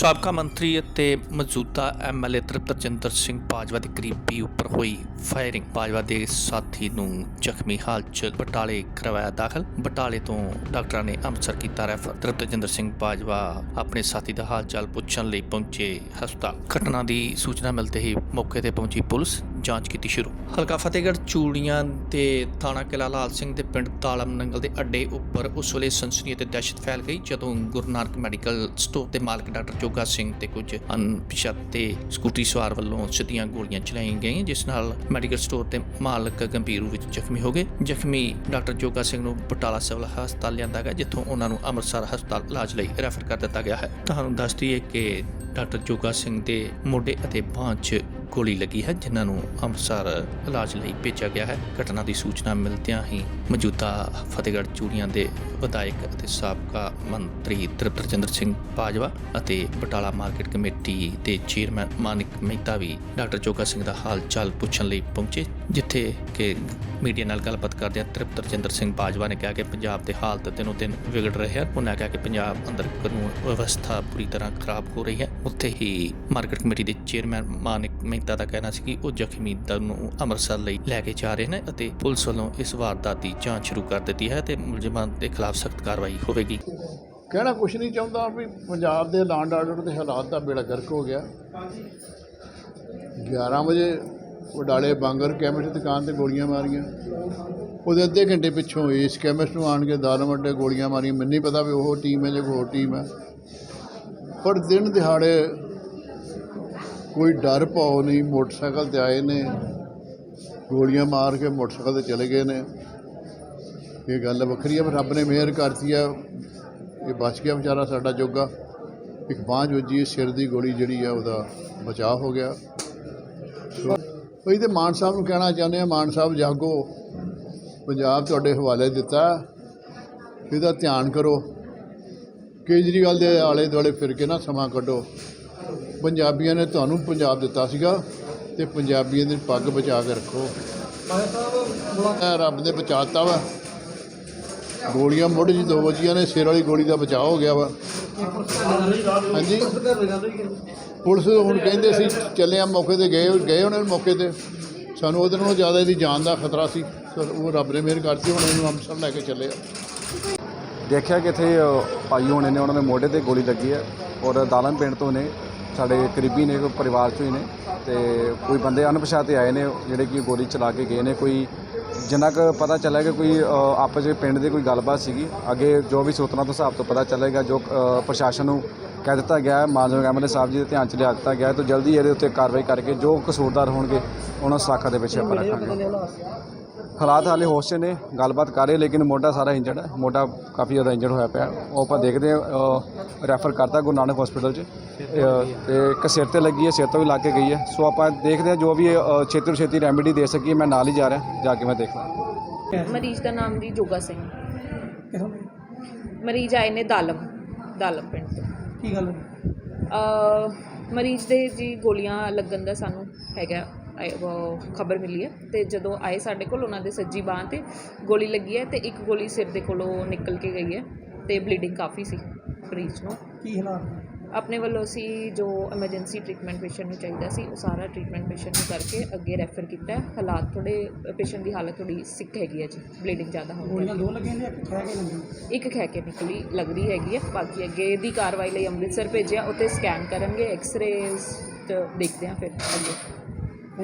ਸਾਬਕਾ ਮੰਤਰੀ ਅਤੇ ਮੌਜੂਦਾ ਐਮਐਲਏ ਤ੍ਰਿਪਤਰਜਿੰਦਰ ਸਿੰਘ ਬਾਜਵਾ ਦੇ ਕਰੀਬੀ ਉੱਪਰ ਹੋਈ ਫਾਇਰਿੰਗ। ਬਾਜਵਾ ਦੇ ਸਾਥੀ ਨੂੰ ਜ਼ਖਮੀ ਹਾਲਤ 'ਚ ਬਟਾਲੇ ਕਰਵਾਇਆ ਦਾਖਲ। ਬਟਾਲੇ ਤੋਂ ਡਾਕਟਰਾਂ ਨੇ ਅੰਮ੍ਰਿਤਸਰ ਕੀਤਾ ਰੈਫਰ। ਤ੍ਰਿਪਤਰਜਿੰਦਰ ਸਿੰਘ ਬਾਜਵਾ ਆਪਣੇ ਸਾਥੀ ਦਾ ਹਾਲ ਚਾਲ ਪੁੱਛਣ ਲਈ ਪਹੁੰਚੇ ਹਸਪਤਾਲ। ਘਟਨਾ ਦੀ ਸੂਚਨਾ ਮਿਲਦੇ ਹੀ ਮੌਕੇ ਤੇ ਪਹੁੰਚੀ ਪੁਲਿਸ। ਜਾਂਚ ਕੀਤੀ ਸ਼ੁਰੂ। ਹਲਕਾ ਫਤਿਹਗੜ੍ਹ ਚੂੜੀਆਂ ਦੇ ਥਾਣਾ ਕਿਲਾ ਲਾਲ ਸਿੰਘ ਦੇ ਪਿੰਡ ਤਾਲਮ ਨੰਗਲ ਦੇ ਅੱਡੇ ਉੱਪਰ ਉਸ ਵੇਲੇ ਸਨਸਨੀ ਅਤੇ ਦਹਿਸ਼ਤ ਫੈਲ ਗਈ, ਜਦੋਂ ਗੁਰੂ ਨਾਨਕ ਮੈਡੀਕਲ ਸਟੋਰ ਦੇ ਮਾਲਕ ਡਾਕਟਰ ਜੋਗਾ ਸਿੰਘ ਤੇ ਕੁਝ ਅਣਪਛਾਤੇ ਸਕੂਟਰੀ ਸਵਾਰ ਵੱਲੋਂ ਸਿੱਧੀਆਂ ਗੋਲੀਆਂ ਚਲਾਈਆਂ ਗਈਆਂ, ਜਿਸ ਨਾਲ ਮੈਡੀਕਲ ਸਟੋਰ ਦੇ ਮਾਲਕ ਗੰਭੀਰ ਰੂਪ ਵਿੱਚ ਜ਼ਖਮੀ ਹੋ ਗਏ। ਜ਼ਖਮੀ ਡਾਕਟਰ ਜੋਗਾ ਸਿੰਘ ਨੂੰ ਬਟਾਲਾ ਸਿਵਲ ਹਸਪਤਾਲ ਲਿਆਂਦਾ ਗਿਆ, ਜਿੱਥੋਂ ਉਹਨਾਂ ਨੂੰ ਅੰਮ੍ਰਿਤਸਰ ਹਸਪਤਾਲ ਇਲਾਜ ਲਈ ਰੈਫਰ ਕਰ ਦਿੱਤਾ ਗਿਆ ਹੈ। ਤੁਹਾਨੂੰ ਦੱਸ ਦਈਏ ਕਿ ਡਾਕਟਰ ਜੋਗਾ ਸਿੰਘ ਦੇ ਮੋਢੇ ਅਤੇ ਬਾਂਹ 'ਚ ਗੋਲੀ ਲੱਗੀ ਹੈ, ਜਿਨ੍ਹਾਂ ਨੂੰ ਅੰਮ੍ਰਿਤਸਰ ਇਲਾਜ ਲਈ ਭੇਜਿਆ ਗਿਆ ਹੈ। ਘਟਨਾ ਦੀ ਸੂਚਨਾ ਮਿਲਦਿਆਂ ਹੀ ਮੌਜੂਦਾ ਫਤਿਹਗੜ੍ਹ ਚੂੜੀਆਂ ਦੇ ਵਿਧਾਇਕ ਅਤੇ ਸਾਬਕਾ ਮੰਤਰੀ ਤ੍ਰਿਪਤਰਜਿੰਦਰ ਸਿੰਘ ਬਾਜਵਾ ਅਤੇ ਬਟਾਲਾ ਮਾਰਕੀਟ ਕਮੇਟੀ ਦੇ ਚੇਅਰਮੈਨ ਮਾਨਿਕ ਮਹਿਤਾ ਵੀ ਡਾਕਟਰ ਜੋਗਾ ਸਿੰਘ ਦਾ ਹਾਲ ਚਾਲ ਪੁੱਛਣ ਲਈ ਪਹੁੰਚੇ, ਜਿੱਥੇ ਕਿ ਮੀਡੀਆ ਨਾਲ ਗੱਲਬਾਤ ਕਰਦਿਆਂ ਤ੍ਰਿਪਤ ਰਜਿੰਦਰ ਸਿੰਘ ਬਾਜਵਾ ਨੇ ਕਿਹਾ ਕਿ ਪੰਜਾਬ ਦੇ ਹਾਲਤ ਦਿਨੋ ਦਿਨ ਵਿਗੜ ਰਹੇ ਹੈ ਉਹਨਾਂ ਕਿਹਾ ਕਿ ਪੰਜਾਬ ਅੰਦਰ ਕਾਨੂੰਨ ਵਿਵਸਥਾ ਪੂਰੀ ਤਰ੍ਹਾਂ ਖਰਾਬ ਹੋ ਰਹੀ ਹੈ। ਉੱਥੇ ਹੀ ਮਾਰਕੀਟ ਕਮੇਟੀ ਦੇ ਚੇਅਰਮੈਨ ਮਾਨਿਕ ਮਹਿਤਾ ਦਾ ਕਹਿਣਾ ਸੀ ਕਿ ਉਹ ਜ਼ਖਮੀ ਦਲ ਨੂੰ ਅੰਮ੍ਰਿਤਸਰ ਲਈ ਲੈ ਕੇ ਜਾ ਰਹੇ ਨੇ ਅਤੇ ਪੁਲਿਸ ਵੱਲੋਂ ਇਸ ਵਾਰਦਾਤ ਦੀ ਜਾਂਚ ਸ਼ੁਰੂ ਕਰ ਦਿੱਤੀ ਹੈ ਤੇ ਮੁਲਜ਼ਮਾਂ ਦੇ ਖਿਲਾਫ ਸਖਤ ਕਾਰਵਾਈ ਹੋਵੇਗੀ। ਕਹਿਣਾ ਕੁਛ ਨਹੀਂ ਚਾਹੁੰਦਾ ਵੀ ਪੰਜਾਬ ਦੇ ਲਾਂਡ ਆਰਡਰ ਦੇ ਹਾਲਾਤ ਦਾ ਬੇੜਾ ਗਰਕ ਹੋ ਗਿਆ। 11 ਵਜੇ ਵਡਾਲੇ ਬਾਂਗਰ ਕੈਮਿਸਟ ਦੁਕਾਨ ਤੇ ਗੋਲੀਆਂ ਮਾਰੀਆਂ। ਉਹਦੇ ਅੱਧੇ ਘੰਟੇ ਪਿੱਛੋਂ ਇਸ ਕੈਮਿਸਟ ਨੂੰ ਆਣ ਕੇ ਦਾਰਮ ਅੱਡੇ ਗੋਲੀਆਂ ਮਾਰੀਆਂ। ਮੈਨੂੰ ਨਹੀਂ ਪਤਾ ਵੀ ਉਹ ਟੀਮ ਹੈ ਜਾਂ ਹੋਰ ਟੀਮ ਹੈ। ਪਰ ਦਿਨ ਦਿਹਾੜੇ ਕੋਈ ਡਰ ਪਾਉ ਨਹੀਂ, ਮੋਟਰਸਾਈਕਲ ਤੇ ਆਏ ਨੇ, ਗੋਲੀਆਂ ਮਾਰ ਕੇ ਮੋਟਰਸਾਈਕਲ ਤੇ ਚਲੇ ਗਏ ਨੇ। ਇਹ ਗੱਲ ਵੱਖਰੀ ਹੈ ਪਰ ਰੱਬ ਨੇ ਮਿਹਰ ਕਰਤੀ ਆ। ਇਹ ਬਚ ਗਿਆ ਵਿਚਾਰਾ ਸਾਡਾ ਜੋਗਾ। ਇੱਕ ਬਾਂਝ ਵੱਜੀ ਸਿਰ ਦੀ ਗੋਲੀ ਜਿਹੜੀ ਆ, ਉਹਦਾ ਬਚਾਅ ਹੋ ਗਿਆ। ਸੋ ਅਸੀਂ ਤੇ ਮਾਨ ਸਾਹਿਬ ਨੂੰ ਕਹਿਣਾ ਚਾਹੁੰਦੇ ਆ, ਮਾਨ ਸਾਹਿਬ ਜਾਗੋ। ਪੰਜਾਬ ਤੁਹਾਡੇ ਹਵਾਲੇ ਦਿੱਤਾ। ਇਹਦਾ ਧਿਆਨ ਕਰੋ। ਕੇਜਰੀਵਾਲ ਦੇ ਆਲੇ ਦੁਆਲੇ ਫਿਰ ਕੇ ਨਾ ਸਮਾਂ ਕੱਢੋ। ਪੰਜਾਬੀਆਂ ਨੇ ਤੁਹਾਨੂੰ ਪੰਜਾਬ ਦਿੱਤਾ ਸੀਗਾ ਤੇ ਪੰਜਾਬੀਆਂ ਦੀ ਪੱਗ ਬਚਾ ਕੇ ਰੱਖੋ। ਇਹ ਰੱਬ ਨੇ ਬਚਾਤਾ ਵਾ। ਗੋਲੀਆਂ ਮੁੱਢ ਜੀ ਦੋ ਵੱਜੀਆਂ ਨੇ ਸਿਰ ਵਾਲੀ ਗੋਲੀ ਦਾ ਬਚਾਅ ਹੋ ਗਿਆ ਵਾ। ਹਾਂਜੀ। ਪੁਲਿਸ ਹੁਣ ਕਹਿੰਦੇ ਸੀ ਚੱਲੇ ਆ ਮੌਕੇ ਤੇ ਗਏ ਗਏ ਉਹਨਾਂ ਨੇ ਮੌਕੇ ਤੇ। ਸਾਨੂੰ ਉਹਦੇ ਨਾਲੋਂ ਜ਼ਿਆਦਾ ਇਹਦੀ ਜਾਨ ਦਾ ਖਤਰਾ ਸੀ। ਉਹ ਰੱਬ ਨੇ ਮਿਹਰ ਕਰਤੀ ਹੁਣ ਇਹਨੂੰ ਅੰਮ੍ਰਿਤਸਰ ਲੈ ਕੇ ਚੱਲੇ ਆ। ਦੇਖਿਆ ਕਿ ਇੱਥੇ ਅ, ਭਾਈ ਹੋਣੇ ਨੇ ਉਹਨਾਂ ਦੇ ਮੋਢੇ ਤੇ ਗੋਲੀ ਲੱਗੀ ਹੈ ਔਰ ਦਾਲਮ ਪਿੰਡ ਤੋਂ ਨੇ। ਸਾਡੇ ਕਰੀਬੀ ਨੇ ਕੋਈ ਪਰਿਵਾਰ ਚੋਂ ਹੀ ਨੇ ਤੇ ਕੋਈ ਬੰਦੇ ਅਣਪਛਾਤੇ ਆਏ ਨੇ ਜਿਹੜੇ ਕਿ ਗੋਲੀ ਚਲਾ ਕੇ ਗਏ ਨੇ ਕੋਈ ਜਿੰਨਾ ਕੁ ਪਤਾ ਚੱਲਿਆ ਕਿ ਕੋਈ ਅ, ਆਪਸ ਵਿੱਚ ਪਿੰਡ ਦੇ ਕੋਈ ਗੱਲਬਾਤ ਸੀਗੀ ਅੱਗੇ ਜੋ ਵੀ ਸੂਤਰਾਂ ਤੋਂ ਹਿਸਾਬ ਤੋਂ ਪਤਾ ਚੱਲੇਗਾ ਜੋ ਅ, ਪ੍ਰਸ਼ਾਸਨ ਨੂੰ ਕਹਿ ਦਿੱਤਾ ਗਿਆ ਹੈ ਮਾਨਯੋਗ ਐਮਐਲਏ ਸਾਹਿਬ ਜੀ ਦੇ ਧਿਆਨ ਚ ਲਿਆ ਦਿੱਤਾ ਗਿਆ ਹੈ ਤਾਂ ਜਲਦੀ ਇਹਦੇ ਉੱਤੇ ਕਾਰਵਾਈ ਕਰਕੇ ਜੋ ਕਸੂਰਦਾਰ ਹੋਣਗੇ ਉਹਨਾਂ ਸਾਖਾ ਦੇ ਵਿੱਚ ਆਪਾਂ ਰੱਖਾਂਗੇ। ਹਾਲਾਤ ਹਾਲੇ ਹੋਸ਼ 'ਚ ਨੇ ਗੱਲਬਾਤ ਕਰ ਰਹੇ ਲੇਕਿਨ ਮੋਢਾ ਸਾਰਾ ਇੰਜਰਡ ਹੈ। ਮੋਢਾ ਕਾਫੀ ਜ਼ਿਆਦਾ ਇੰਜਰਡ ਹੋਇਆ ਪਿਆ। ਉਹ ਆਪਾਂ ਦੇਖਦੇ ਹਾਂ ਰੈਫਰ ਕਰਤਾ ਗੁਰੂ ਨਾਨਕ ਹਸਪੀਟਲ 'ਚ। ਤੇ ਇੱਕ ਸਿਰ ਤੇ ਲੱਗੀ ਹੈ ਸਿਰ ਤੋਂ ਵੀ ਲੱਗ ਕੇ ਗਈ ਹੈ। ਸੋ ਆਪਾਂ ਦੇਖਦੇ ਹਾਂ ਜੋ ਵੀ ਛੇਤੀ ਤੋਂ ਛੇਤੀ ਰੈਮੇਡੀ ਦੇ ਸਕੀਏ ਮੈਂ ਨਾਲ ਹੀ ਜਾ ਰਿਹਾ ਜਾ ਕੇ ਮੈਂ ਦੇਖਦਾ ਮਰੀਜ਼ ਦਾ ਨਾਮ ਜੀ ਜੋਗਾ ਸਿੰਘ। ਮਰੀਜ਼ ਆਏ ਨੇ ਦਾਲਮ ਦਾਲਮ ਪਿੰਡ ਤੋਂ। ਕੀ ਗੱਲ ਅ ਮਰੀਜ਼ ਦੇ ਜੀ ਗੋਲੀਆਂ ਲੱਗਣ ਦਾ ਸਾਨੂੰ ਹੈਗਾ। ਖਬਰ ਮਿਲੀ ਹੈ। ਤੇ ਜਦੋਂ ਆਏ ਸਾਡੇ ਕੋਲ ਉਹਨਾਂ ਦੇ ਸੱਜੀ ਬਾਹ ਤੇ ਗੋਲੀ ਲੱਗੀ ਹੈ ਤੇ ਇੱਕ ਗੋਲੀ ਸਿਰ ਦੇ ਕੋਲੋਂ ਨਿਕਲ ਕੇ ਗਈ ਹੈ ਤੇ ਬਲੀਡਿੰਗ ਕਾਫੀ ਸੀ ਮਰੀਜ਼ ਨੂੰ। ਕੀ ਹਾਲਾਤ? ਆਪਣੇ ਵੱਲੋਂ ਅਸੀਂ ਜੋ ਐਮਰਜੈਂਸੀ ਟ੍ਰੀਟਮੈਂਟ ਪੇਸ਼ੈਂਟ ਨੂੰ ਚਾਹੀਦਾ ਸੀ ਉਹ ਸਾਰਾ ਟ੍ਰੀਟਮੈਂਟ ਪੇਸ਼ੈਂਟ ਨੂੰ ਕਰਕੇ ਅੱਗੇ ਰੈਫਰ ਕੀਤਾ ਹਾਲਾਤ ਥੋੜੇ ਪੇਸ਼ੈਂਟ ਦੀ ਹਾਲਤ ਥੋੜੀ ਸਿੱਕ ਹੈਗੀ ਹੈ ਜੀ ਬਲੀਡਿੰਗ ਜ਼ਿਆਦਾ ਹੋਣ ਗੋਲੀਆਂ ਦੋ ਲੱਗੀਆਂ ਨੇ ਇੱਕ ਖਹਿ ਕੇ ਲੱਗੀ ਇੱਕ ਖਹਿ ਕੇ ਨਿਕਲੀ ਲੱਗ ਰਹੀ ਹੈਗੀ ਹੈ। ਬਾਕੀ ਅੱਗੇ ਦੀ ਕਾਰਵਾਈ ਲਈ ਅੰਮ੍ਰਿਤਸਰ ਭੇਜਿਆ ਉੱਥੇ ਸਕੈਨ ਕਰਨਗੇ ਐਕਸ-ਰੇਜ਼ ਤੇ ਦੇਖਦੇ ਹਾਂ ਫਿਰ ਅੱਗੇ।